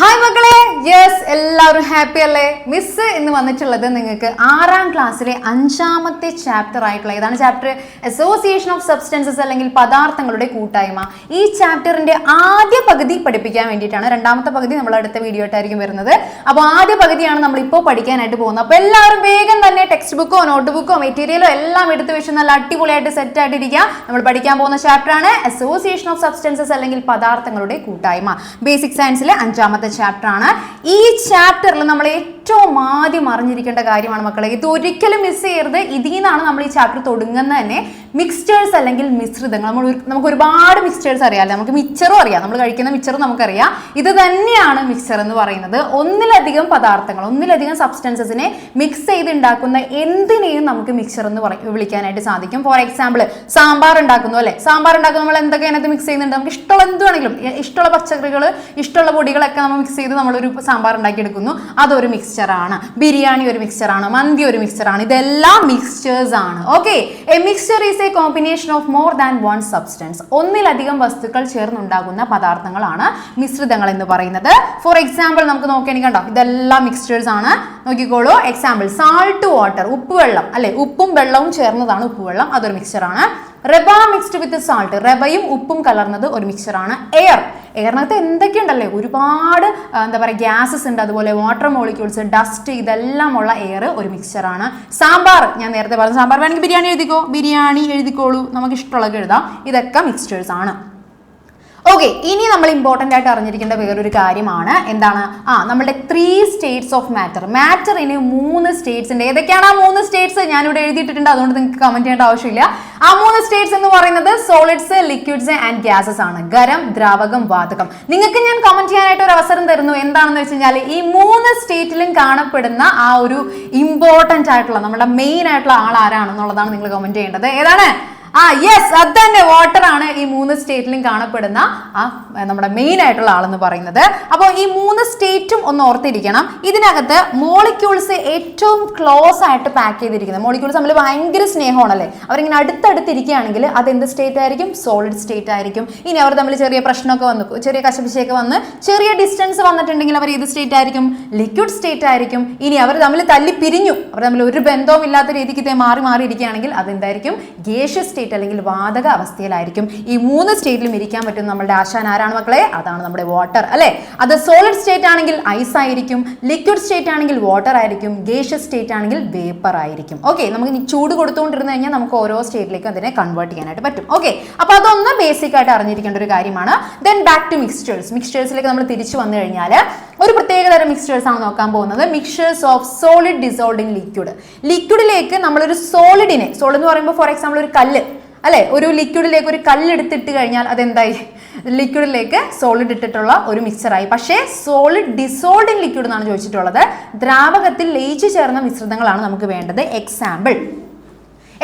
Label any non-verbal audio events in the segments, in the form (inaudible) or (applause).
Hi മക്കളെ. Yes എല്ലാവരും happy അല്ലേ? മിസ് എന്ന് വന്നിട്ടുള്ളത് നിങ്ങൾക്ക് ആറാം ക്ലാസ്സിലെ അഞ്ചാമത്തെ ചാപ്റ്റർ ആയിട്ടുള്ള ഏതാണ് ചാപ്റ്റർ അസോസിയേഷൻ ഓഫ് സബ്സ്റ്റൻസസ് അല്ലെങ്കിൽ പദാർത്ഥങ്ങളുടെ കൂട്ടായ്മ. ഈ ചാപ്റ്ററിന്റെ ആദ്യ പകുതി പഠിപ്പിക്കാൻ വേണ്ടിയിട്ടാണ് രണ്ടാമത്തെ പകുതി നമ്മൾ അടുത്ത വീഡിയോ ആയിട്ടായിരിക്കും വരുന്നത്. അപ്പോൾ ആദ്യ പകുതിയാണ് നമ്മൾ ഇപ്പോൾ പഠിക്കാനായിട്ട് പോകുന്നത്. അപ്പോൾ എല്ലാവരും വേഗം തന്നെ ടെക്സ്റ്റ് ബുക്കോ നോട്ട് ബുക്കോ മെറ്റീരിയലോ എല്ലാം എടുത്ത് വെച്ച് നല്ല അടിപൊളിയായിട്ട് സെറ്റ് ആയിട്ടിരിക്കുക. നമ്മൾ പഠിക്കാൻ പോകുന്ന ചാപ്റ്റർ ആണ് അസോസിയേഷൻ ഓഫ് സബ്സ്റ്റൻസസ് അല്ലെങ്കിൽ പദാർത്ഥങ്ങളുടെ കൂട്ടായ്മ. ബേസിക് സയൻസിലെ അഞ്ചാമത്തെ ചാപ്റ്റർ ആണ്. ഈ ചാപ്റ്ററിൽ നമ്മൾ ഏറ്റവും ആദ്യം അറിഞ്ഞിരിക്കേണ്ട കാര്യമാണ് മക്കളെ. ഇത് ഒരിക്കലും മിസ് ചെയ്യരുത്. ഇതിൽ നിന്നാണ് നമ്മൾ ഈ ചാപ്റ്റർ തുടങ്ങുന്നത് തന്നെ. മിക്സ്ചേഴ്സ് അല്ലെങ്കിൽ മിശ്രിതങ്ങൾ. നമ്മൾ നമുക്ക് ഒരുപാട് മിക്സ്ചേഴ്സ് അറിയാം നമുക്ക് മിക്സറും അറിയാം. നമ്മൾ കഴിക്കുന്ന മിക്സറും നമുക്കറിയാം. ഇത് തന്നെയാണ് മിക്സർ എന്ന് പറയുന്നത്. ഒന്നിലധികം പദാർത്ഥങ്ങൾ ഒന്നിലധികം സബ്സ്റ്റൻസസിനെ മിക്സ് ചെയ്ത് ഉണ്ടാക്കുന്ന എന്തിനേയും നമുക്ക് മിക്സർ എന്ന് പറയും വിളിക്കാനായിട്ട് സാധിക്കും. ഫോർ എക്സാമ്പിൾ സാമ്പാർ ഉണ്ടാക്കുന്നു അല്ലെ? സാമ്പാർ ഉണ്ടാക്കുന്ന നമ്മൾ എന്തൊക്കെ അതിനകത്ത് മിക്സ് ചെയ്യുന്നുണ്ട്? നമുക്ക് ഇഷ്ടമുള്ള എന്ത് വേണമെങ്കിലും ഇഷ്ടമുള്ള പച്ചക്കറികൾ ഇഷ്ടമുള്ള പൊടികളൊക്കെ നമ്മൾ മിക്സ് ചെയ്ത് നമ്മളൊരു സാമ്പാർ ഉണ്ടാക്കിയെടുക്കുന്നു. അതൊരു മിക്സ്ചറാണ് ബിരിയാണി ഒരു മിക്സ്ചറാണ് മന്തി ഒരു മിക്സ്ചറാണ് ഇതെല്ലാം മിക്സ്ചേഴ്സ് ആണ്. Okay a mixture is a combination of more than one substance ഒന്നിലധികം വസ്തുക്കൾ ചേർന്നുണ്ടാകുന്ന പദാർത്ഥങ്ങളാണ് മിശ്രിതങ്ങൾ എന്ന് പറയുന്നത്. ഫോർ എക്സാമ്പിൾ നമുക്ക് നോക്കുകയാണെങ്കിൽ കണ്ടോ? ഇതെല്ലാം മിക്സ്ചേഴ്സ് ആണ്. നോക്കിക്കോളൂ. എക്സാമ്പിൾ സാൾട്ട് വാട്ടർ ഉപ്പുവെള്ളം അല്ലെ? ഉപ്പും വെള്ളവും ചേർന്നതാണ് ഉപ്പുവെള്ളം അതൊരു മിക്സ്ചറാണ് റബ മിക്സ്ഡ് വിത്ത് സാൾട്ട് റബയും ഉപ്പും കലർന്നത് ഒരു മിക്സ്ചറാണ് എയർ എയറിനകത്ത് എന്തൊക്കെയുണ്ടല്ലേ? ഒരുപാട് എന്താ പറയുക ഗ്യാസസ് ഉണ്ട്. അതുപോലെ വാട്ടർ മോളിക്യൂൾസ് ഡസ്റ്റ് ഇതെല്ലാം ഉള്ള എയർ ഒരു മിക്സ്ചറാണ് സാമ്പാർ. ഞാൻ നേരത്തെ പറഞ്ഞു സാമ്പാർ വേണമെങ്കിൽ ബിരിയാണി എഴുതിക്കോ? ബിരിയാണി എഴുതിക്കോളൂ. നമുക്ക് ഇഷ്ടമുള്ളത് എഴുതാം. ഇതൊക്കെ മിക്സ്ചേഴ്സ് ആണ്. ഓക്കെ ഇനി നമ്മൾ ഇമ്പോർട്ടന്റ് ആയിട്ട് അറിഞ്ഞിരിക്കേണ്ട വേറൊരു കാര്യമാണ്. എന്താണ്? ആ നമ്മുടെ ത്രീ സ്റ്റേറ്റ്സ് ഓഫ് മാറ്റർ മാറ്ററിന് മൂന്ന് സ്റ്റേറ്റ്സ് ഉണ്ട് ഏതൊക്കെയാണ് ആ മൂന്ന് സ്റ്റേറ്റ്സ് ഞാനിവിടെ എഴുതിയിട്ടുണ്ട് അതുകൊണ്ട് നിങ്ങൾക്ക് കമന്റ് ചെയ്യേണ്ട ആവശ്യമില്ല. ആ മൂന്ന് സ്റ്റേറ്റ്സ് എന്ന് പറയുന്നത് സോളിഡ്സ് ലിക്വിഡ്സ് ആൻഡ് ഗ്യാസസ് ആണ്. ഗരം ദ്രാവകം വാതകം. നിങ്ങൾക്ക് ഞാൻ കമന്റ് ചെയ്യാനായിട്ട് ഒരു അവസരം തരുന്നു. എന്താണെന്ന് വെച്ച് കഴിഞ്ഞാൽ ഈ മൂന്ന് സ്റ്റേറ്റിലും കാണപ്പെടുന്ന ആ ഒരു ഇമ്പോർട്ടന്റ് ആയിട്ടുള്ള നമ്മുടെ മെയിൻ ആയിട്ടുള്ള ആൾ ആരാണെന്നുള്ളതാണ് നിങ്ങൾ കമന്റ് ചെയ്യേണ്ടത്. ഏതാണ്? ആ യെസ് അത് തന്നെ വാട്ടർ ആണ് ഈ മൂന്ന് സ്റ്റേറ്റിലും കാണപ്പെടുന്ന ആ നമ്മുടെ മെയിൻ ആയിട്ടുള്ള ആളെന്ന് പറയുന്നത്. അപ്പോൾ ഈ മൂന്ന് സ്റ്റേറ്റും ഒന്ന് ഓർത്തിരിക്കണം. ഇതിനകത്ത് മോളിക്യൂൾസ് ഏറ്റവും ക്ലോസ് ആയിട്ട് പാക്ക് ചെയ്തിരിക്കുന്നത്. മോളിക്യൂൾസ് തമ്മിൽ ഭയങ്കര സ്നേഹമാണല്ലേ? അവരിങ്ങനെ അടുത്തടുത്തിരിക്കുകയാണെങ്കിൽ അത് എന്ത് സ്റ്റേറ്റ് ആയിരിക്കും? സോളിഡ് സ്റ്റേറ്റ് ആയിരിക്കും. ഇനി അവർ തമ്മിൽ ചെറിയ പ്രശ്നമൊക്കെ വന്നു. ചെറിയ കശപിശയൊക്കെ വന്ന് ചെറിയ ഡിസ്റ്റൻസ് വന്നിട്ടുണ്ടെങ്കിൽ അവർ ഏത് സ്റ്റേറ്റ് ആയിരിക്കും? ലിക്വിഡ് സ്റ്റേറ്റ് ആയിരിക്കും. ഇനി അവർ തമ്മിൽ തല്ലി പിരിഞ്ഞു. അവർ തമ്മിൽ ഒരു ബന്ധവും ഇല്ലാത്ത രീതിക്ക് മാറി മാറി ഇരിക്കുകയാണെങ്കിൽ അതെന്തായിരിക്കും? ഗേഷ്യസ് സ്റ്റേറ്റ് അല്ലെങ്കിൽ വാതക അവസ്ഥയിലായിരിക്കും ഈ മൂന്ന് സ്റ്റേറ്റിലും ഇരിക്കാൻ പറ്റും നമ്മുടെ ആശാൻ ആരാണ് മക്കളെ? അതാണ് നമ്മുടെ വാട്ടർ അല്ലെ? അത് സോളിഡ് സ്റ്റേറ്റ് ആണെങ്കിൽ ഐസ് ആയിരിക്കും ലിക്വിഡ് സ്റ്റേറ്റ് ആണെങ്കിൽ വാട്ടർ ആയിരിക്കും ഗേഷ്യസ് സ്റ്റേറ്റ് ആണെങ്കിൽ വേപ്പർ ആയിരിക്കും. ഓക്കെ നമുക്ക് ചൂട് കൊടുത്തുകൊണ്ടിരുന്നു കഴിഞ്ഞാൽ നമുക്ക് ഓരോ സ്റ്റേറ്റിലേക്കും അതിനെ കൺവേർട്ട് ചെയ്യാനായിട്ട് പറ്റും. ഓക്കെ അപ്പൊ അതൊന്ന് ബേസിക് ആയിട്ട് അറിഞ്ഞിരിക്കേണ്ട ഒരു കാര്യമാണ്. ദെൻ ബാക്ക് ടു മിക്സ്ചേഴ്സ് മിക്സ്ചേഴ്സിലേക്ക് നമ്മൾ തിരിച്ചു വന്നു കഴിഞ്ഞാൽ ഒരു പ്രത്യേക തരം മിക്സ്ചേഴ്സ് ആണ് നോക്കാൻ പോകുന്നത്. Mixtures of solid dissolved in liquid ലിക്വിഡിലേക്ക് നമ്മളൊരു സോളിഡിനെ സോളിഡ് എന്ന് പറയുമ്പോൾ ഫോർ എക്സാമ്പിൾ ഒരു കല്ല് അല്ലെ? ഒരു ലിക്വിഡിലേക്ക് ഒരു കല്ലെടുത്തിട്ട് കഴിഞ്ഞാൽ അതെന്തായി? ലിക്വിഡിലേക്ക് സോളിഡ് ഇട്ടിട്ടുള്ള ഒരു മിക്സറായി പക്ഷേ സോളിഡ് ഡിസോൾഡ് ഇൻ ലിക്വിഡ് എന്നാണ് ചോദിച്ചിട്ടുള്ളത്. ദ്രാവകത്തിൽ ലയിച്ചു ചേർന്ന മിശ്രിതങ്ങളാണ് നമുക്ക് വേണ്ടത്. എക്സാമ്പിൾ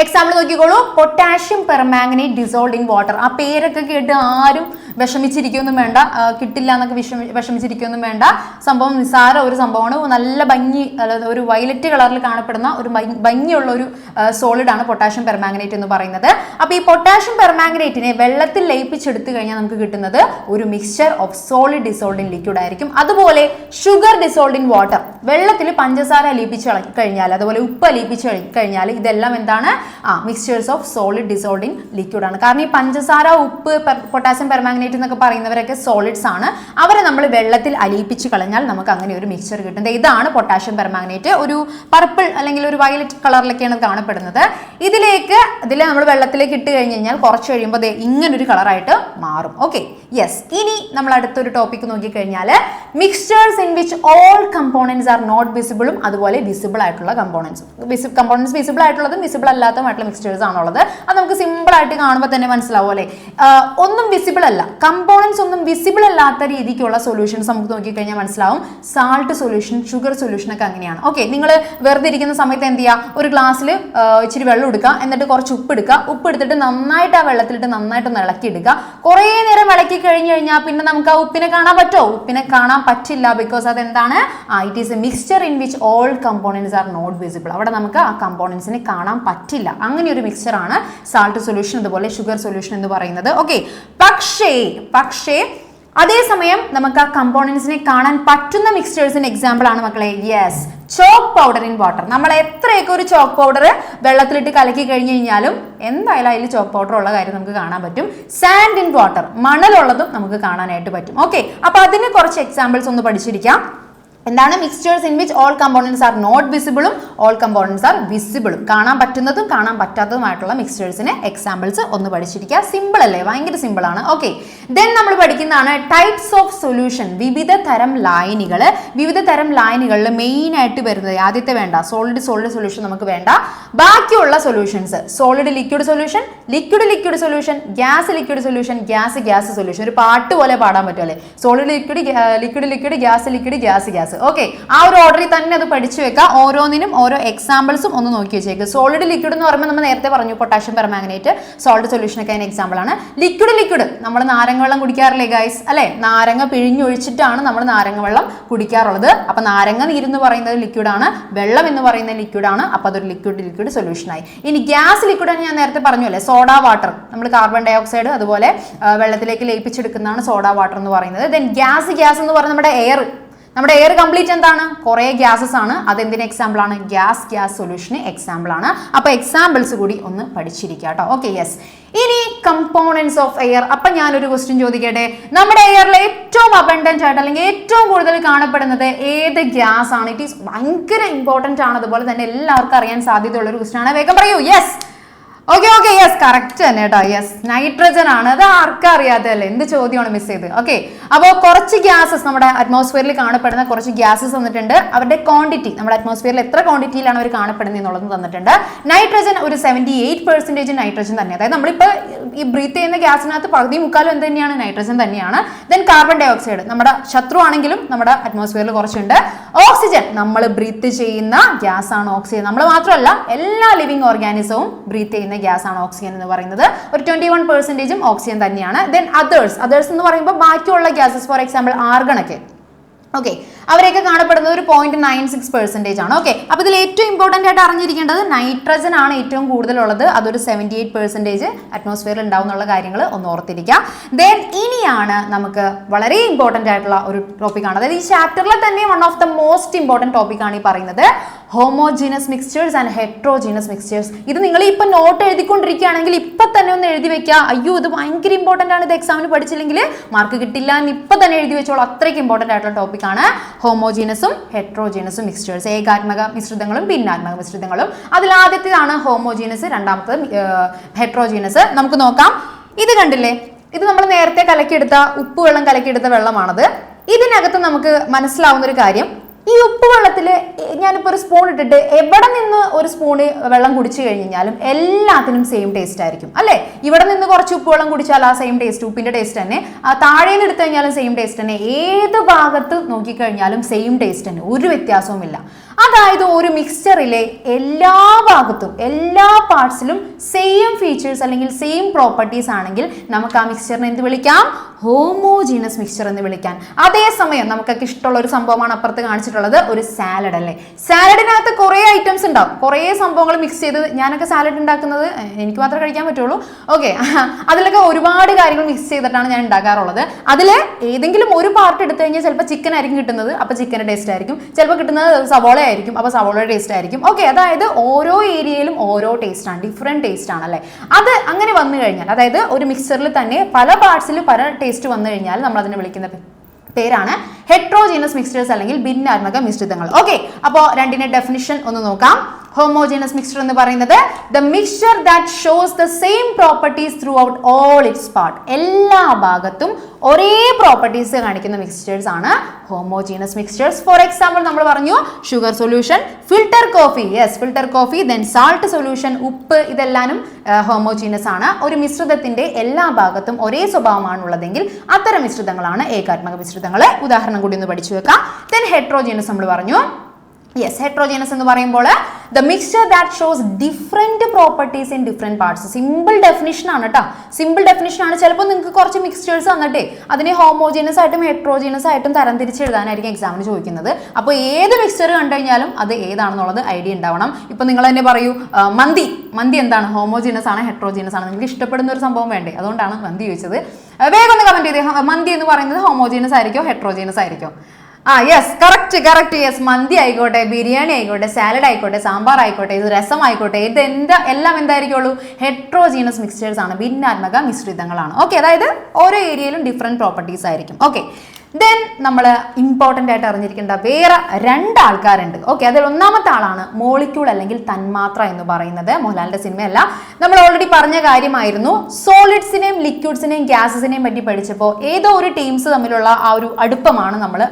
എക്സാമ്പിൾ നോക്കിക്കോളൂ. Potassium permanganate dissolved in water ആ പേരൊക്കെ കേട്ട് ആരും വിഷമിച്ചിരിക്കൊന്നും വേണ്ട. കിട്ടില്ല എന്നൊക്കെ വിഷമി വിഷമിച്ചിരിക്കുകയൊന്നും വേണ്ട. സംഭവം നിസ്സാര ഒരു സംഭവമാണ്. നല്ല ഭംഗി അതായത് ഒരു വയലറ്റ് കളറിൽ കാണപ്പെടുന്ന ഒരു ഭംഗി- ഭംഗിയുള്ള ഒരു സോളിഡാണ് പൊട്ടാഷ്യം പെർമാഗ്നേറ്റ് എന്ന് പറയുന്നത്. അപ്പോൾ ഈ പൊട്ടാഷ്യം പെർമാഗ്നേറ്റിനെ വെള്ളത്തിൽ ലയിപ്പിച്ചെടുത്തു കഴിഞ്ഞാൽ നമുക്ക് കിട്ടുന്നത് ഒരു mixture of solid dissolved in liquid ആയിരിക്കും. അതുപോലെ ഷുഗർ ഡിസോൾഡ് ഇൻ വാട്ടർ വെള്ളത്തിൽ പഞ്ചസാര ലയിപ്പിച്ച് കഴിഞ്ഞാൽ അതുപോലെ ഉപ്പ് ലയിപ്പിച്ച് കഴിഞ്ഞാൽ ഇതെല്ലാം എന്താണ്? ആ mixtures of solid dissolved in liquid ആണ്. കാരണം ഈ പഞ്ചസാര ഉപ്പ് പൊട്ടാസ്യം പെർമാഗ്നേറ്റ് എന്നൊക്കെ പറയുന്നവരൊക്കെ സോളിഡ്സ് ആണ്. അവരെ നമ്മൾ വെള്ളത്തിൽ അലിയിപ്പിച്ച് കളഞ്ഞാൽ നമുക്ക് അങ്ങനെ ഒരു മിക്സ്ചർ കിട്ടുന്നത് ഇതാണ് പൊട്ടാഷ്യം പെർമാഗ്നേറ്റ് ഒരു പർപ്പിൾ അല്ലെങ്കിൽ ഒരു വയലറ്റ് കളറിലൊക്കെയാണ് കാണപ്പെടുന്നത്. ഇതിലേക്ക് ഇതിൽ നമ്മൾ വെള്ളത്തിലേക്ക് ഇട്ട് കഴിഞ്ഞ് കഴിഞ്ഞാൽ കുറച്ച് കഴിയുമ്പോൾ ദേ ഇങ്ങനൊരു കളറായിട്ട് മാറും. ഓക്കെ യെസ് ഇനി നമ്മൾ അടുത്തൊരു ടോപ്പിക് നോക്കിക്കഴിഞ്ഞാൽ mixtures in which all components are not വിസിബിളും അതുപോലെ വിസിബിൾ ആയിട്ടുള്ള കമ്പോണൻസ് വിസി കമ്പോണൻസ് വിസിബിൾ ആയിട്ടുള്ളതും വിസിബിൾ അല്ലാത്തതുമായിട്ടുള്ള മിക്സ്ചേഴ്സ് ആണുള്ളത്. അത് നമുക്ക് സിമ്പിൾ ആയിട്ട് കാണുമ്പോൾ തന്നെ മനസ്സിലാവും അല്ലേ? ഒന്നും വിസിബിൾ അല്ല. കമ്പോണൻസ് ഒന്നും വിസിബിൾ അല്ലാത്ത രീതിക്കുള്ള സൊല്യൂഷൻസ് നമുക്ക് നോക്കിക്കഴിഞ്ഞാൽ മനസ്സിലാവും. സാൾട്ട് സൊല്യൂഷൻ ഷുഗർ സൊല്യൂഷൻ ഒക്കെ അങ്ങനെയാണ്. ഓക്കെ നിങ്ങൾ വെറുതെ ഇരിക്കുന്ന സമയത്ത് എന്ത് ചെയ്യുക ഒരു ഗ്ലാസ്സിൽ ഇച്ചിരി വെള്ളം എടുക്കുക. എന്നിട്ട് കുറച്ച് ഉപ്പ് എടുക്കുക. ഉപ്പ് എടുത്തിട്ട് നന്നായിട്ട് ആ വെള്ളത്തിലിട്ട് നന്നായിട്ടൊന്ന് ഇളക്കി എടുക്കുക കുറേ നേരം ഇളക്കി കഴിഞ്ഞ് കഴിഞ്ഞാൽ പിന്നെ നമുക്ക് ആ ഉപ്പിനെ കാണാൻ പറ്റുമോ? ഉപ്പിനെ കാണാൻ പറ്റില്ല ബിക്കോസ് അതെന്താണ്? ആ it is a mixture in which all components are not visible അവിടെ നമുക്ക് ആ കമ്പോണൻസിനെ കാണാൻ പറ്റില്ല. അങ്ങനെ ഒരു മിക്സ്ചർ ആണ് സാൾട്ട് സൊല്യൂഷൻ അതുപോലെ ഷുഗർ സൊല്യൂഷൻ എന്ന് പറയുന്നത്. ഓക്കെ പക്ഷേ പക്ഷേ അതേസമയം നമുക്ക് ആ കമ്പോണൻസിനെ കാണാൻ പറ്റുന്ന മിക്സ്ചേഴ്സിന്റെ എക്സാമ്പിൾ ആണ് മക്കളെ. Yes chalk powder in water നമ്മൾ എത്രയൊക്കെ ഒരു ചോക്ക് പൗഡർ വെള്ളത്തിലിട്ട് കലക്കി കഴിഞ്ഞു കഴിഞ്ഞാലും എന്തായാലും അതിൽ ചോക്ക് പൗഡർ ഉള്ള കാര്യം നമുക്ക് കാണാൻ പറ്റും. സാൻഡ് ഇൻ വാട്ടർ മണലുള്ളതും നമുക്ക് കാണാനായിട്ട് പറ്റും. ഓക്കെ അപ്പൊ അതിന് കുറച്ച് എക്സാമ്പിൾസ് ഒന്ന് പഠിച്ചിരിക്കാം. എന്താണ് mixtures in which all components are not വിസിബിളും all components are വിസിബിളും കാണാൻ പറ്റുന്നതും കാണാൻ പറ്റാത്തതുമായിട്ടുള്ള മിക്സ്ചേഴ്സിന് എക്സാമ്പിൾസ് ഒന്ന് പഠിച്ചിരിക്കുക. സിമ്പിൾ അല്ലേ? ഭയങ്കര സിമ്പിൾ ആണ്. ഓക്കെ ദെൻ നമ്മൾ പഠിക്കുന്നതാണ് ടൈപ്സ് ഓഫ് സൊല്യൂഷൻ വിവിധ തരം ലായനികൾ വിവിധ തരം ലായനികളിൽ മെയിൻ ആയിട്ട് വരുന്നത് ആദ്യത്തെ വേണ്ട. സോളിഡ് സോളിഡ് സൊല്യൂഷൻ നമുക്ക് വേണ്ട. ബാക്കിയുള്ള solutions solid liquid solution liquid liquid solution gas liquid solution gas gas solution ഒരു പാട്ട് പോലെ പാടാൻ പറ്റുമല്ലേ solid liquid liquid liquid gas liquid gas gas okay ആ ഒരു ഓർഡറിൽ തന്നെ അത് പഠിച്ചു വെക്കുക ഓരോന്നിനും ഓരോ എക്സാമ്പിൾസും ഒന്ന് നോക്കി വെച്ചേക്ക്. സോളിഡ് ലിക്വിഡ് എന്ന് പറയുമ്പോൾ നമ്മൾ നേരത്തെ പറഞ്ഞു പൊട്ടാഷ്യം പെർമാഗ്നേറ്റ് സോൾഡ് സൊല്യൂഷൻ ഒക്കെ അതിന് എക്സാമ്പിൾ ആണ്. ലിക്വിഡ് ലിക്വിഡ് നമ്മൾ നാരങ്ങ വെള്ളം കുടിക്കാറില്ലേ ഗൈസ് അല്ലേ? നാരങ്ങ പിഴിഞ്ഞൊഴിച്ചിട്ടാണ് നമ്മൾ നാരങ്ങ വെള്ളം കുടിക്കാറുള്ളത്. അപ്പൊ നാരങ്ങ നീര് എന്ന് പറയുന്നത് ലിക്വിഡ് ആണ്. വെള്ളം എന്ന് പറയുന്നത് ആണ്. അപ്പൊ അതൊരു ലിക്വിഡ് ലിക്വിഡ് സൊല്യൂഷൻ ആയി. ഇനി ഗ്യാസ് ലിക്വിഡ് ആണ് ഞാൻ നേരത്തെ പറഞ്ഞു അല്ലേ? സോഡ വാട്ടർ നമ്മൾ കാർബൺ ഡൈ ഓക്സൈഡ് അതുപോലെ വെള്ളത്തിലേക്ക് ലയിപ്പിച്ചെടുക്കുന്നതാണ് സോഡ വാട്ടർ എന്ന് പറയുന്നത്. ദെൻ ഗ്യാസ് ഗ്യാസ് എന്ന് പറയുന്നത് നമ്മുടെ എയർ നമ്മുടെ എയർ കംപ്ലീറ്റ് എന്താണ്? കുറേ ഗ്യാസസ് ആണ്. അതെന്തിന് എക്സാമ്പിൾ ആണ്? ഗ്യാസ് ഗ്യാസ് സൊല്യൂഷന് എക്സാമ്പിൾ ആണ്. അപ്പൊ എക്സാമ്പിൾസ് കൂടി ഒന്ന് പഠിച്ചിരിക്കുക കേട്ടോ. ഓക്കെ യെസ് ഇനി കമ്പോണൻസ് ഓഫ് എയർ അപ്പൊ ഒരു ക്വസ്റ്റ്യൻ ചോദിക്കട്ടെ? നമ്മുടെ എയറിൽ ഏറ്റവും അബണ്ടന്റ് ആയിട്ട് അല്ലെങ്കിൽ ഏറ്റവും കൂടുതൽ കാണപ്പെടുന്നത് ഏത് ഗ്യാസ് ആണ്? ഇറ്റ് ഈസ് ഭയങ്കര ഇമ്പോർട്ടന്റ് ആണ്. അതുപോലെ തന്നെ എല്ലാവർക്കും അറിയാൻ സാധ്യതയുള്ള ഒരു ക്വസ്റ്റ്യൻ ആണ്. വേഗം പറയൂ. Yes okay okay yes correct തന്നെ കേട്ടോ യെസ് നൈട്രജൻ ആണ്. അത് ആർക്കും അറിയാത്തതല്ലേ? എന്ത് ചോദ്യമാണ് മിസ് ചെയ്ത് ഓക്കെ അപ്പോൾ കുറച്ച് ഗ്യാസസ് നമ്മുടെ അറ്റ്മോസ്ഫിയറിൽ കാണപ്പെടുന്ന കുറച്ച് ഗ്യാസസ് തന്നിട്ടുണ്ട്. അവരുടെ ക്വാണ്ടിറ്റി നമ്മുടെ അറ്റ്മോസ്ഫിയറിൽ എത്ര ക്വാണ്ടിറ്റിയിലാണ് അവർ കാണപ്പെടുന്നത് എന്നുള്ളത് തന്നിട്ടുണ്ട്. നൈട്രജൻ ഒരു സെവന്റി എയ്റ്റ് പെർസെന്റേജ് നൈട്രജൻ തന്നെ. അതായത് നമ്മളിപ്പോൾ ഈ ബ്രീത്ത് ചെയ്യുന്ന ഗ്യാസിനകത്ത് പകുതി മുക്കാലും എന്ത് തന്നെയാണ്? നൈട്രജൻ തന്നെയാണ്. ദെൻ കാർബൺ ഡൈ ഓക്സൈഡ് നമ്മുടെ ശത്രു ആണെങ്കിലും നമ്മുടെ അറ്റ്മോസ്ഫിയറിൽ കുറച്ചുണ്ട്. ഓക്സിജൻ നമ്മൾ ബ്രീത്ത് ചെയ്യുന്ന ഗ്യാസാണ് ഓക്സിജൻ നമ്മൾ മാത്രമല്ല എല്ലാ ലിവിങ് ഓർഗാനിസവും ബ്രീത്ത് ചെയ്യുന്ന ഗ്യാസ് ആണ് ഓക്സിജൻ എന്ന് പറയുന്നത്. ഒരു ട്വന്റി വൺ പെർസെന്റേജും ഓക്സിജൻ തന്നെയാണ്. ദെൻ അതേഴ്സ് അതേഴ്സ് എന്ന് പറയുമ്പോൾ ബാക്കിയുള്ള ഗ്യാസസ് ഫോർ എക്സാമ്പിൾ ആർഗണൊക്കെ ഓക്കെ അവരെയൊക്കെ കാണപ്പെടുന്നത് ഒരു പോയിന്റ് നയൻ സിക്സ് പെർസെന്റേജ് ആണ്. ഓക്കെ അപ്പോൾ ഇതിൽ ഏറ്റവും ഇമ്പോർട്ടന്റ് ആയിട്ട് അറിഞ്ഞിരിക്കേണ്ടത് നൈട്രജൻ ആണ് ഏറ്റവും കൂടുതലുള്ളത്. അതൊരു സെവന്റി എയ്റ്റ് പെർസെന്റേജ് അറ്റ്മോസ്ഫിയറിൽ ഉണ്ടാവുന്നുള്ള കാര്യങ്ങൾ ഒന്ന് ഓർത്തിരിക്കുക. ദെൻ ഇനിയാണ് നമുക്ക് വളരെ ഇമ്പോർട്ടന്റ് ആയിട്ടുള്ള ഒരു ടോപ്പിക്കാണ് അതായത് ഈ ചാപ്റ്ററിലെ തന്നെ one of the most important ടോപ്പിക്കാണ് ഈ പറയുന്നത്. Homogeneous mixtures and heterogeneous mixtures ഇത് നിങ്ങൾ ഇപ്പം നോട്ട് എഴുതിക്കൊണ്ടിരിക്കുകയാണെങ്കിൽ ഇപ്പം തന്നെ ഒന്ന് എഴുതി വെക്കുക. അയ്യോ ഇത് ഭയങ്കര ഇമ്പോർട്ടന്റ് ആണ് ഇത് എക്സാമിന് പഠിച്ചില്ലെങ്കിൽ മാർക്ക് കിട്ടില്ല എന്ന് ഇപ്പം തന്നെ എഴുതി വെച്ചോളൂ. അത്രയ്ക്ക് ഇമ്പോർട്ടന്റ് ആയിട്ടുള്ള ടോപ്പിക്കാണ് ഹോമോജീനസും ഹെട്രോജീനസും മിക്സ്ചേഴ്സ് ഏകാത്മക മിശ്രിതങ്ങളും ഭിന്നാത്മക മിശ്രിതങ്ങളും. അതിൽ ആദ്യത്തേതാണ് ഹോമോജീനസ് രണ്ടാമത്തത് ഹെട്രോജീനസ് നമുക്ക് നോക്കാം. ഇത് കണ്ടില്ലേ? ഇത് നമ്മൾ നേരത്തെ കലക്കിയെടുത്ത ഉപ്പ് വെള്ളം കലക്കിയെടുത്ത വെള്ളമാണത്. ഇതിനകത്ത് നമുക്ക് മനസ്സിലാവുന്ന ഒരു കാര്യം. ഈ ഉപ്പ് വെള്ളത്തിൽ ഞാനിപ്പോൾ ഒരു സ്പൂൺ ഇട്ടിട്ട് എവിടെ നിന്ന് ഒരു സ്പൂണ് വെള്ളം കുടിച്ചു കഴിഞ്ഞാലും എല്ലാത്തിനും സെയിം ടേസ്റ്റ് ആയിരിക്കും അല്ലേ? ഇവിടെ നിന്ന് കുറച്ച് ഉപ്പ് വെള്ളം കുടിച്ചാൽ ആ സെയിം ടേസ്റ്റ് ഉപ്പിന്റെ ടേസ്റ്റ് തന്നെ. ആ താഴെ നിന്ന് എടുത്തു കഴിഞ്ഞാലും സെയിം ടേസ്റ്റ് തന്നെ. ഏത് ഭാഗത്ത് നോക്കിക്കഴിഞ്ഞാലും സെയിം ടേസ്റ്റ് തന്നെ. ഒരു വ്യത്യാസവുമില്ല. അതായത് ഒരു മിക്സ്ചറിലെ എല്ലാ ഭാഗത്തും എല്ലാ പാർട്സിലും സെയിം ഫീച്ചേഴ്സ് അല്ലെങ്കിൽ സെയിം പ്രോപ്പർട്ടീസ് ആണെങ്കിൽ നമുക്ക് ആ മിക്സ്ചറിനെ എന്ത് വിളിക്കാം? ഹോമോജീനസ് മിക്സ്ചർ എന്ന് വിളിക്കാൻ അതേസമയം നമുക്കൊക്കെ ഇഷ്ടമുള്ള ഒരു സംഭവമാണ് അപ്പുറത്ത് കാണിച്ചിട്ടുള്ളത് ഒരു സാലഡ് അല്ലേ? സാലഡിനകത്ത് കുറേ ഐറ്റംസ് ഉണ്ടാവും. കുറേ സംഭവങ്ങൾ മിക്സ് ചെയ്ത് ഞാനൊക്കെ സാലഡ് ഉണ്ടാക്കുന്നത് എനിക്ക് മാത്രമേ കഴിക്കാൻ പറ്റുള്ളൂ. ഓക്കെ (laughs) അതിലൊക്കെ ഒരുപാട് കാര്യങ്ങൾ മിക്സ് ചെയ്തിട്ടാണ് ഞാൻ ഉണ്ടാക്കാറുള്ളത് അതിൽ ഏതെങ്കിലും ഒരു പാർട്ട് എടുത്തു കഴിഞ്ഞാൽ ചിലപ്പോൾ ചിക്കൻ ആയിരിക്കും കിട്ടുന്നത്. അപ്പോൾ ചിക്കന്റെ ടേസ്റ്റ് ആയിരിക്കും. ചിലപ്പോൾ കിട്ടുന്നത് സവോള ആയിരിക്കും അപ്പോൾ സവോളയുടെ ടേസ്റ്റ് ആയിരിക്കും. ഓക്കെ അതായത് ഓരോ ഏരിയയിലും ഓരോ ടേസ്റ്റ് ആണ് ഡിഫറെന്റ് ടേസ്റ്റ് ആണല്ലേ അത് അങ്ങനെ വന്നു കഴിഞ്ഞാൽ അതായത് ഒരു മിക്സറിൽ തന്നെ പല പാർട്സിൽ പല ടേസ്റ്റ് വന്നു കഴിഞ്ഞാൽ നമ്മൾ അതിനെ വിളിക്കുന്ന പേരാണ് ഹെട്രോജീനസ് മിക്സ്ചേഴ്സ് അല്ലെങ്കിൽ ഭിന്നാത്മക മിശ്രിതങ്ങൾ. ഓക്കെ അപ്പോൾ രണ്ടിന്റെ ഡെഫിനിഷൻ ഒന്ന് നോക്കാം. ഹോമോജീനസ് മിക്സ്ചർ എന്ന് പറയുന്നത് the mixture that shows the same properties throughout all its part എല്ലാ ഭാഗത്തും ഒരേ പ്രോപ്പർട്ടീസ് കാണിക്കുന്ന മിക്സ്ചേഴ്സ് ആണ് ഹോമോജീനസ് മിക്സ്ചേഴ്സ് ഫോർ എക്സാമ്പിൾ നമ്മൾ പറഞ്ഞു sugar solution filter coffee yes filter coffee then salt solution ഉപ്പ് ഇതെല്ലാനും ഹോമോജീനസ് ആണ്. ഒരു മിശ്രിതത്തിന്റെ എല്ലാ ഭാഗത്തും ഒരേ സ്വഭാവമാണുള്ളതെങ്കിൽ അത്തരം മിശ്രിതങ്ങളാണ് ഏകാത്മക മിശ്രിതങ്ങൾ ഉദാഹരണം കൂടി ഒന്ന് പഠിച്ചു വെക്കാം. ദെൻ ഹെട്രോജീനസ് നമ്മൾ പറഞ്ഞു യെസ് ഹെട്രോജീനസ് എന്ന് പറയുമ്പോൾ the mixture that shows different properties in different parts simple definition ആണ് കേട്ടോ സിമ്പിൾ ഡെഫിനിഷൻ ആണ്. ചിലപ്പോൾ നിങ്ങൾക്ക് കുറച്ച് മിക്സ്ചേഴ്സ് തന്നിട്ടേ അതിനെ ഹോമോജീനസ് ആയിട്ടും ഹെട്രോജീനസ് ആയിട്ടും തരം തിരിച്ച് എഴുതാനായിരിക്കും എക്സാമിന് ചോദിക്കുന്നത്. അപ്പോൾ ഏത് മിക്സ്ചർ കണ്ടു കഴിഞ്ഞാലും അത് ഏതാണെന്നുള്ളത് ഐഡിയ ഉണ്ടാവണം. ഇപ്പോൾ നിങ്ങൾ തന്നെ പറയൂ മന്തി. മന്തി എന്താണ്? ഹോമോജീനസ് ആണ് ഹെട്രോജീനസ് ആണ്. നിങ്ങൾക്ക് ഇഷ്ടപ്പെടുന്ന ഒരു സംഭവം വേണ്ടേ? അതുകൊണ്ടാണ് മന്തി ചോദിച്ചത്. വേഗം ഒന്ന് കമന്റ് ചെയ്തേ. മന്തി എന്ന് പറയുന്നത് ഹോമോജീനസ് ആയിരിക്കും ഹെട്രോജീനസ് ആയിരിക്കോ? ആ yes correct correct yes mandi ആയിക്കോട്ടെ ബിരിയാണി ആയിക്കോട്ടെ സാലഡ് ആയിക്കോട്ടെ സാമ്പാർ ആയിക്കോട്ടെ ഇത് രസം ആയിക്കോട്ടെ ഇത് എന്താ എല്ലാം എന്തായിരിക്കുള്ളൂ? ഹെട്രോജീനസ് മിക്സ്ചേഴ്സ് ആണ് ഭിന്നാത്മക മിശ്രിതങ്ങളാണ്. ഓക്കെ അതായത് ഓരോ ഏരിയയിലും ഡിഫറെന്റ് പ്രോപ്പർട്ടീസ് ആയിരിക്കും. ഓക്കെ ദെൻ നമ്മൾ ഇമ്പോർട്ടന്റ് ആയിട്ട് അറിഞ്ഞിരിക്കേണ്ട വേറെ രണ്ട് ആൾക്കാരുണ്ട് ഓക്കെ അതിൽ ഒന്നാമത്തെ ആളാണ് മോളിക്യൂൾ അല്ലെങ്കിൽ തന്മാത്ര എന്ന് പറയുന്നത്. മോഹൻലാലിന്റെ സിനിമയല്ല. നമ്മൾ ഓൾറെഡി പറഞ്ഞ കാര്യമായിരുന്നു. സോളിഡ്സിനെയും ലിക്വിഡ്സിനെയും ഗ്യാസസിനെയും പറ്റി പഠിച്ചപ്പോൾ ഏതോ ഒരു ടീംസ് തമ്മിലുള്ള ആ ഒരു അടുപ്പമാണ് നമ്മൾ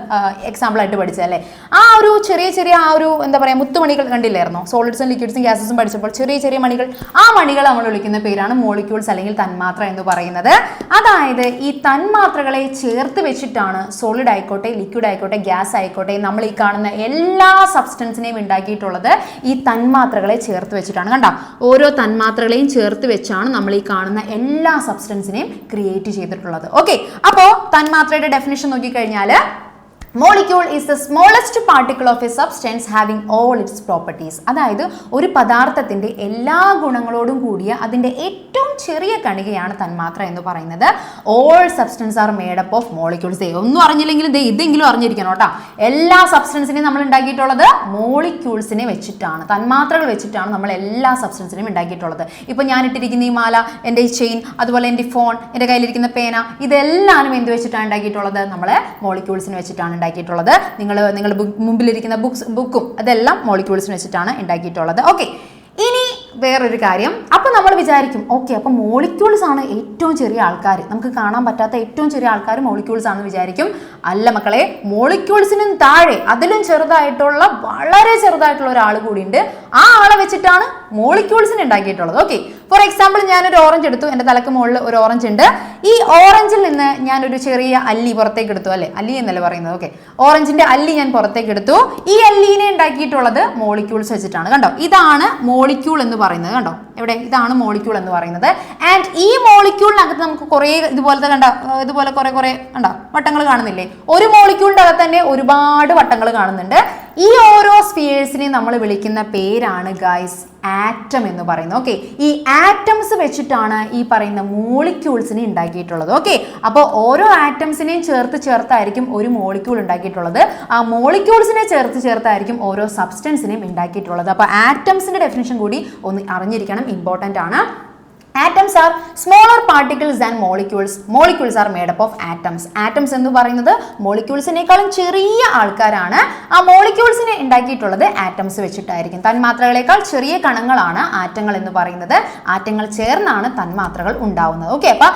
എക്സാമ്പിൾ ആയിട്ട് പഠിച്ചത് അല്ലേ? ആ ഒരു ചെറിയ ചെറിയ ആ ഒരു എന്താ പറയുക മുത്തുമണികൾ കണ്ടില്ലായിരുന്നോ? സോളിഡ്സും ലിക്വിഡ്സും ഗ്യാസസും പഠിച്ചപ്പോൾ ചെറിയ ചെറിയ മണികൾ ആ മണികൾ നമ്മൾ വിളിക്കുന്ന പേരാണ് മോളിക്യൂൾസ് അല്ലെങ്കിൽ തന്മാത്ര എന്ന് പറയുന്നത്. അതായത് ഈ തന്മാത്രകളെ ചേർത്ത് വെച്ചിട്ടാണ് സോളിഡ് ആയിക്കോട്ടെ ലിക്വിഡ് ആയിക്കോട്ടെ ഗ്യാസ് ആയിക്കോട്ടെ നമ്മൾ ഈ കാണുന്ന എല്ലാ സബ്സ്റ്റൻസിനെയും ഉണ്ടാക്കിയിട്ടുള്ളത് ഈ തന്മാത്രകളെ ചേർത്ത് വെച്ചിട്ടാണ്. കണ്ട ഓരോ തന്മാത്രകളെയും ചേർത്ത് വെച്ചാണ് നമ്മൾ ഈ കാണുന്ന എല്ലാ സബ്സ്റ്റൻസിനെയും ക്രിയേറ്റ് ചെയ്തിട്ടുള്ളത്. ഓക്കെ അപ്പോൾ തന്മാത്രയുടെ ഡെഫിനേഷൻ നോക്കിക്കഴിഞ്ഞാൽ molecule is the smallest particle of a substance having all its properties അതായത് ഒരു പദാർത്ഥത്തിന്റെ എല്ലാ ഗുണങ്ങളോടും കൂടിയ അതിന്റെ ഏറ്റവും ചെറിയ കണികയാണ് തന്മാത്ര എന്ന് പറയുന്നത്. All substance are made up of molecules ഒന്നും അറിഞ്ഞില്ലെങ്കിലും ദേ ഇതെങ്കിലും അറിഞ്ഞിരിക്കണം കേട്ടോ. എല്ലാ സബ്സ്റ്റൻസിനെയും നമ്മൾ ഉണ്ടാക്കിയിട്ടുള്ളത് മോളിക്യൂൾസിനെ വെച്ചിട്ടാണ്. തന്മാത്രകൾ വെച്ചിട്ടാണ് നമ്മൾ എല്ലാ സബ്സ്റ്റൻസിനെയും ഉണ്ടാക്കിയിട്ടുള്ളത്. ഇപ്പോൾ ഞാൻ ഇട്ടിരിക്കുന്ന ഈ മാല എന്റെ ഈ ചെയിൻ അതുപോലെ എന്റെ ഫോൺ എന്റെ കയ്യിലിരിക്കുന്ന പേന ഇതെല്ലാം എന്ത് വെച്ചിട്ടാണ് ഉണ്ടാക്കിയിട്ടുള്ളത്? നമ്മളെ മോളിക്യൂൾസിനെ വെച്ചിട്ടാണ് ഉണ്ടാക്കിയിട്ടുള്ളത്. നിങ്ങൾ നിങ്ങൾ മുമ്പിലിരിക്കുന്ന ബുക്സ് ബുക്കും അതെല്ലാം മോളിക്യൂൾസിന് വെച്ചിട്ടാണ് ഉണ്ടാക്കിയിട്ടുള്ളത്. ഓക്കെ. ഇനി വേറൊരു കാര്യം. അപ്പൊ നമ്മൾ വിചാരിക്കും ഓക്കെ അപ്പൊ മോളിക്യൂൾസ് ആണ് ഏറ്റവും ചെറിയ ആൾക്കാർ. നമുക്ക് കാണാൻ പറ്റാത്ത ഏറ്റവും ചെറിയ ആൾക്കാർ മോളിക്യൂൾസ് ആണെന്ന് വിചാരിക്കും. അല്ല മക്കളെ മോളിക്യൂൾസിനും താഴെ അതിലും ചെറുതായിട്ടുള്ള വളരെ ചെറുതായിട്ടുള്ള ഒരാൾ കൂടിയുണ്ട്. ആ ആളെ വെച്ചിട്ടാണ് മോളിക്യൂൾസിന് ഉണ്ടാക്കിയിട്ടുള്ളത്. ഓക്കെ. ഫോർ എക്സാമ്പിൾ ഞാനൊരു ഓറഞ്ച് എടുത്തു. എന്റെ തലക്ക് മുകളിൽ ഒരു ഓറഞ്ച് ഉണ്ട്. ഈ ഓറഞ്ചിൽ നിന്ന് ഞാനൊരു ചെറിയ അല്ലി പുറത്തേക്ക് എടുത്തു അല്ലേ? അല്ലി എന്നല്ലേ പറയുന്നത്? ഓക്കെ ഓറഞ്ചിന്റെ അല്ലി ഞാൻ പുറത്തേക്ക് എടുത്തു. ഈ അല്ലീനെ ഉണ്ടാക്കിയിട്ടുള്ളത് മോളിക്യൂൾസ് വെച്ചിട്ടാണ്. കണ്ടോ? ഇതാണ് മോളിക്യൂൾ എന്ന് പറയുന്നത്. കണ്ടോ? എവിടെ? ഇതാണ് മോളിക്യൂൾ എന്ന് പറയുന്നത്. ആൻഡ് ഈ മോളിക്യൂളിനകത്ത് നമുക്ക് കുറേ ഇതുപോലത്തെ കണ്ട? ഇതുപോലെ കുറെ കുറെ കണ്ടോ? വട്ടങ്ങൾ കാണുന്നില്ലേ? ഒരു മോളിക്യൂളിന്റെ അകത്ത് തന്നെ ഒരുപാട് വട്ടങ്ങൾ കാണുന്നുണ്ട്. ഈ ഓരോ സ്ഫിയേഴ്സിനെ നമ്മൾ വിളിക്കുന്ന പേരാണ് ഗൈസ് ആറ്റം എന്ന് പറയുന്നത്. ഓക്കെ ഈ ആറ്റംസ് വെച്ചിട്ടാണ് ഈ പറയുന്ന മോളിക്യൂൾസിനെ ഉണ്ടാക്കിയിട്ടുള്ളത്. ഓക്കെ അപ്പോൾ ഓരോ ആറ്റംസിനെയും ചേർത്ത് ചേർത്തായിരിക്കും ഒരു മോളിക്യൂൾ ഉണ്ടാക്കിയിട്ടുള്ളത്. ആ മോളിക്യൂൾസിനെ ചേർത്ത് ചേർത്തായിരിക്കും ഓരോ സബ്സ്റ്റൻസിനെയും ഉണ്ടാക്കിയിട്ടുള്ളത്. അപ്പോൾ ആറ്റംസിന്റെ ഡെഫിനേഷൻ കൂടി ഒന്ന് അറിഞ്ഞിരിക്കണം. ഇമ്പോർട്ടന്റ് ആണ്. Atoms are smaller particles and molecules molecules are made up of atoms atoms എന്ന് പറയുന്നത് മോളിക്യൂൾസിനേക്കാളും ചെറിയ ആൾക്കാരാണ്. ആ മോളിക്യൂൾസിനെ ഉണ്ടാക്കിയിട്ടുള്ളത് ആറ്റംസ് വെച്ചിട്ടായിരിക്കും. തന്മാത്രകളെക്കാൾ ചെറിയ കണങ്ങളാണ് ആറ്റങ്ങൾ എന്ന് പറയുന്നത്. ആറ്റങ്ങൾ ചേർന്നാണ് തന്മാത്രകൾ ഉണ്ടാവുന്നത്. ഓക്കെ അപ്പൊ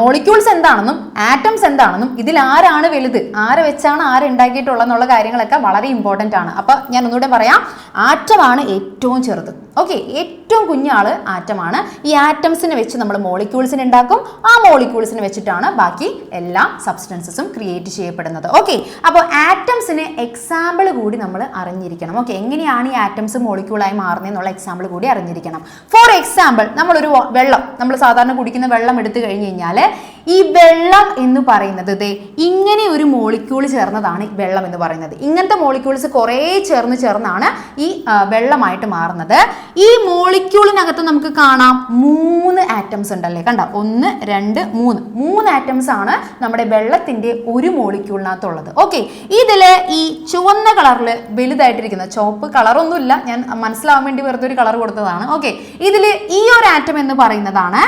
മോളിക്യൂൾസ് എന്താണെന്നും ആറ്റംസ് എന്താണെന്നും ഇതിൽ ആരാണ് വലുത്? ആരെ വെച്ചാണ് ആര് ഉണ്ടാക്കിയിട്ടുള്ളത് എന്നുള്ള കാര്യങ്ങളൊക്കെ വളരെ ഇമ്പോർട്ടന്റ് ആണ്. അപ്പൊ ഞാൻ ഒന്നുകൂടെ പറയാം. ആറ്റമാണ് ഏറ്റവും ചെറുത്. ഓക്കെ ഏറ്റവും കുഞ്ഞാൾ ആറ്റമാണ്. ഈ ആറ്റംസിനെ വെച്ച് നമ്മൾ മോളിക്യൂൾസിനെ ഉണ്ടാക്കും ആ മോളിക്യൂൾസിനെ വെച്ചിട്ടാണ് ബാക്കി എല്ലാ സബ്സ്റ്റൻസസും ക്രിയേറ്റ് ചെയ്യപ്പെടുന്നത്. ഓക്കെ അപ്പോൾ ആറ്റംസിന് എക്സാമ്പിൾ കൂടി നമ്മൾ അറിഞ്ഞിരിക്കണം. ഓക്കെ എങ്ങനെയാണ് ഈ ആറ്റംസ് മോളിക്യൂളായി മാറുന്നത് എന്നുള്ള എക്സാമ്പിൾ കൂടി അറിഞ്ഞിരിക്കണം. ഫോർ എക്സാമ്പിൾ നമ്മളൊരു വെള്ളം നമ്മൾ സാധാരണ കുടിക്കുന്ന വെള്ളം എടുത്തു കഴിഞ്ഞ് കഴിഞ്ഞാൽ ഈ വെള്ളം എന്ന് പറയുന്നത് ദേ ഇങ്ങനെ ഒരു മോളിക്യൂൾ ചേർന്നതാണ് വെള്ളം എന്ന് പറയുന്നത്. ഇങ്ങനത്തെ മോളിക്യൂൾസ് കുറേ ചേർന്ന് ചേർന്നാണ് ഈ വെള്ളമായിട്ട് മാറുന്നത്. ഈ മോളിക്യൂളിനകത്ത് നമുക്ക് കാണാം മൂന്ന് ആറ്റംസ് ഉണ്ടല്ലേ? കണ്ട? ഒന്ന് രണ്ട് മൂന്ന്. മൂന്ന് ആറ്റംസ് ആണ് നമ്മുടെ വെള്ളത്തിന്റെ ഒരു മോളിക്യൂളിനകത്തുള്ളത് ഓക്കെ ഇതിൽ ഈ ചുവന്ന കളറിൽ വലുതായിട്ടിരിക്കുന്ന ചുവപ്പ് കളറൊന്നുമില്ല. ഞാൻ മനസ്സിലാവാൻ വേണ്ടി വെറുതെ ഒരു കളർ കൊടുത്തതാണ്. ഓക്കെ ഇതിൽ ഈ ഒരു ആറ്റം എന്ന് പറയുന്നതാണ്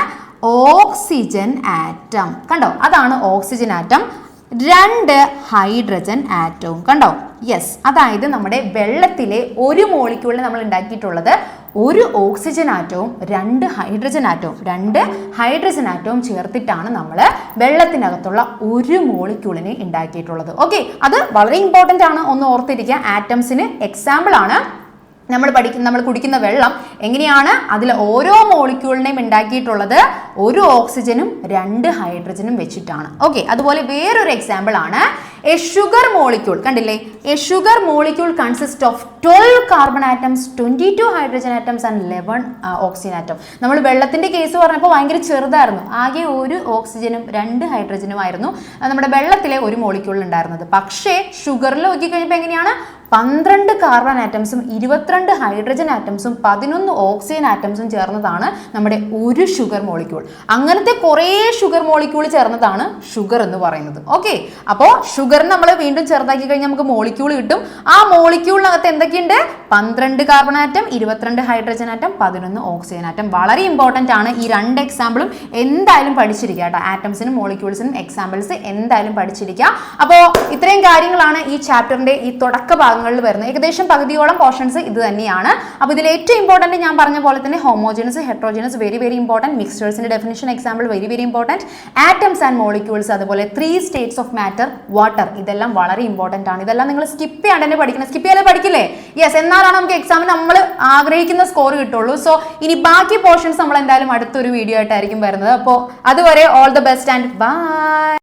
ഓക്സിജൻ ആറ്റം കണ്ടോ? അതാണ് ഓക്സിജൻ ആറ്റം രണ്ട് ഹൈഡ്രജൻ ആറ്റവും കണ്ടോ? യെസ് അതായത് നമ്മുടെ വെള്ളത്തിലെ ഒരു മോളിക്യൂളിനെ നമ്മൾ ഉണ്ടാക്കിയിട്ടുള്ളത് ഒരു ഓക്സിജൻ ആറ്റവും രണ്ട് ഹൈഡ്രജൻ ആറ്റവും രണ്ട് ഹൈഡ്രജൻ ആറ്റവും ചേർത്തിട്ടാണ് നമ്മൾ വെള്ളത്തിനകത്തുള്ള ഒരു മോളിക്യൂളിനെ ഉണ്ടാക്കിയിട്ടുള്ളത്. ഓക്കെ അത് വളരെ ഇമ്പോർട്ടന്റ് ആണ്. ഒന്ന് ഓർത്തിരിക്കുക. ആറ്റംസിന് എക്സാമ്പിൾ ആണ്. നമ്മൾ പഠിക്കുന്ന നമ്മൾ കുടിക്കുന്ന വെള്ളം എങ്ങനെയാണ് അതിൽ ഓരോ മോളിക്യൂളിനെയും ഉണ്ടാക്കിയിട്ടുള്ളത്? ഒരു ഓക്സിജനും രണ്ട് ഹൈഡ്രജനും വെച്ചിട്ടാണ്. ഓക്കെ അതുപോലെ വേറൊരു എക്സാമ്പിൾ ആണ്. എ ഷുഗർ മോളിക്യൂൾ കണ്ടില്ലേ? A sugar molecule consist of twelve carbon atoms twenty two hydrogen atoms and eleven oxygen atom നമ്മൾ വെള്ളത്തിന്റെ കേസ് പറഞ്ഞപ്പോൾ ഭയങ്കര ചെറുതായിരുന്നു. ആകെ ഒരു ഓക്സിജനും രണ്ട് ഹൈഡ്രജനും ആയിരുന്നു. നമ്മുടെ വെള്ളത്തിലെ ഒരു മോളിക്യൂൾ ഉണ്ടായിരുന്നത്. പക്ഷേ ഷുഗറിൽ നോക്കിക്കഴിഞ്ഞപ്പോൾ എങ്ങനെയാണ്? പന്ത്രണ്ട് കാർബൺ ആറ്റംസും ഇരുപത്തിരണ്ട് ഹൈഡ്രജൻ ആറ്റംസും പതിനൊന്ന് ഓക്സിജൻ ആറ്റംസും ചേർന്നതാണ് നമ്മുടെ ഒരു ഷുഗർ മോളിക്യൂൾ അങ്ങനത്തെ കുറേ ഷുഗർ മോളിക്യൂൾ ചേർന്നതാണ് ഷുഗർ എന്ന് പറയുന്നത്. ഓക്കെ അപ്പോൾ ഷുഗർ നമ്മൾ വീണ്ടും ചെറുതാക്കി കഴിഞ്ഞാൽ നമുക്ക് മോളിക്യൂൾ കിട്ടും. ആ മോളിക്യൂളിനകത്ത് എന്തൊക്കെയുണ്ട്? പന്ത്രണ്ട് കാർബൺ ആറ്റം ഇരുപത്തിരണ്ട് ഹൈഡ്രജൻ ആറ്റം പതിനൊന്ന് ഓക്സിജൻ ആറ്റം വളരെ ഇമ്പോർട്ടന്റ് ആണ് ഈ രണ്ട് എക്സാമ്പിളും എന്തായാലും പഠിച്ചിരിക്കുക കേട്ടോ. ആറ്റംസിനും മോളിക്യൂൾസിനും എക്സാമ്പിൾസ് എന്തായാലും പഠിച്ചിരിക്കുക. അപ്പോൾ ഇത്രയും കാര്യങ്ങളാണ് ഈ ചാപ്റ്ററിന്റെ ഈ തുടക്ക ഭാഗങ്ങളിൽ വരുന്നത്. ഏകദേശം പകുതിയോളം പോർഷൻസ് ഇത് തന്നെയാണ്. അപ്പോൾ ഇതിൽ ഏറ്റവും ഇമ്പോർട്ടന്റ് ഞാൻ പറഞ്ഞ പോലെ തന്നെ homogeneous heterogeneous very very important മിക്സ്ചേഴ്സിന്റെ definition example very very important atoms and molecules അതുപോലെ three states of matter water ഇതെല്ലാം വളരെ ഇമ്പോർട്ടന്റ് ആണ്. ഇതെല്ലാം നിങ്ങൾ സ്കിപ്പ് ചെയ്യാണ്ട് തന്നെ പഠിക്കണം. സ്കിപ്പ് ചെയ്യാതെ പഠിക്കില്ലേ? യെസ് എന്നാലാണ് നമുക്ക് എക്സാമിന് നമ്മൾ ആഗ്രഹിക്കുന്ന സ്കോർ കിട്ടുള്ളൂ. സോ ഇനി ബാക്കി പോർഷൻസ് നമ്മൾ എന്തായാലും അടുത്തൊരു വീഡിയോ ആയിട്ടായിരിക്കും വരുന്നത്. അപ്പോൾ അതുവരെ all the best and bye